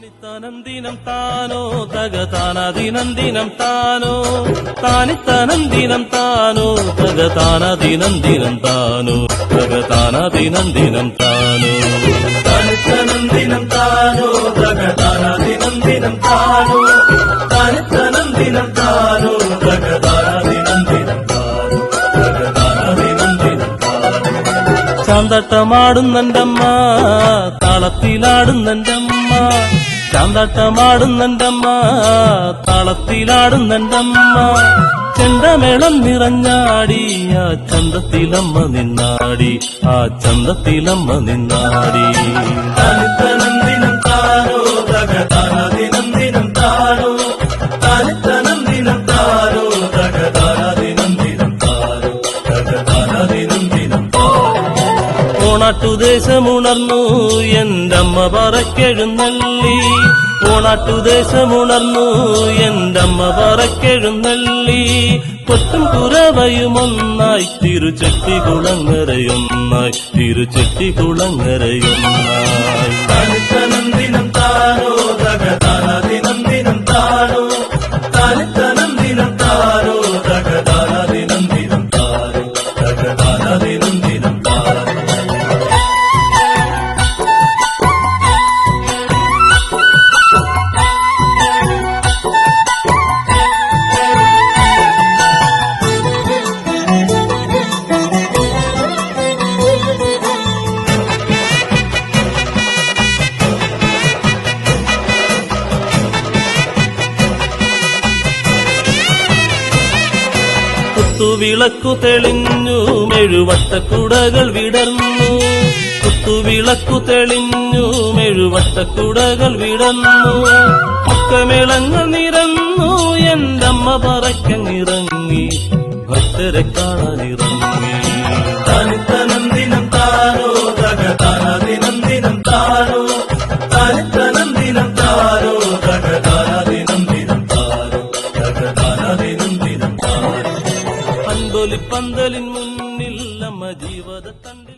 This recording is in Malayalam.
താനിത്തനന്ദിനം താനോ തകതാനദിനന്ദിനം താനോ താനിത്തനന്ദിനം താനോ തകതാനദിനന്ദിനം താനോ തകതാനദിനന്ദിനം താനോ താനിത്തനന്ദിനം താനോ തകതാനദിനന്ദിനം താനോ താനിത്തനന്ദിനം താനോ തകതാനദിനന്ദിനം താനോ തകതാനദിനന്ദിനം താനോ ചാന്തട്ടമാടുന്നന്റമ്മ താളത്തിലാടുന്നന്റമ്മ ചാന്തട്ടമാടുന്നന്റമ്മ താളത്തിലാടുന്നന്റമ്മ ചെണ്ടമേളം നിറഞ്ഞാടി ആ ചന്തത്തിലമ്മ നിന്നാടി ആ ചന്തത്തിലമ്മ നിന്നാടി. താനിത്തനന്ദിനം ഓണാട്ടുദേശമുണർന്നു എന്തമ്മ പറക്കെഴുന്നള്ളി. ഓണാട്ടുദേശമുണർന്നു എന്തമ്മ പറക്കെഴുന്നള്ളി. കൊത്തും കുറവയുമൊന്നായി തിരുചെട്ടികുളങ്ങരയൊന്നായി തിരുചെട്ടികുളങ്ങരയൊന്നായി താനിത്തനന്ദിനം കുത്തുവിളക്കു തെളിഞ്ഞു മെഴുവട്ടക്കുടകൾ വിടർന്നു. കുത്തുവിളക്കു തെളിഞ്ഞു മെഴുവട്ടക്കുടകൾ വിടർന്നു. മുക്കമേളങ്ങൾ നിറന്നു എന്റമ്മ പറക്കങ്ങിറങ്ങി ഭക്തരെ കാണാനിറങ്ങി താനിത്തനന്ദിനം താനോ തകതാനദിനന്ദിനം താനോ. താനിത്തനന്ദിനം പന്തൊലി പന്തലിൻ മുന്നിൽ നമ്മ ജീവത തണ്ടിൽ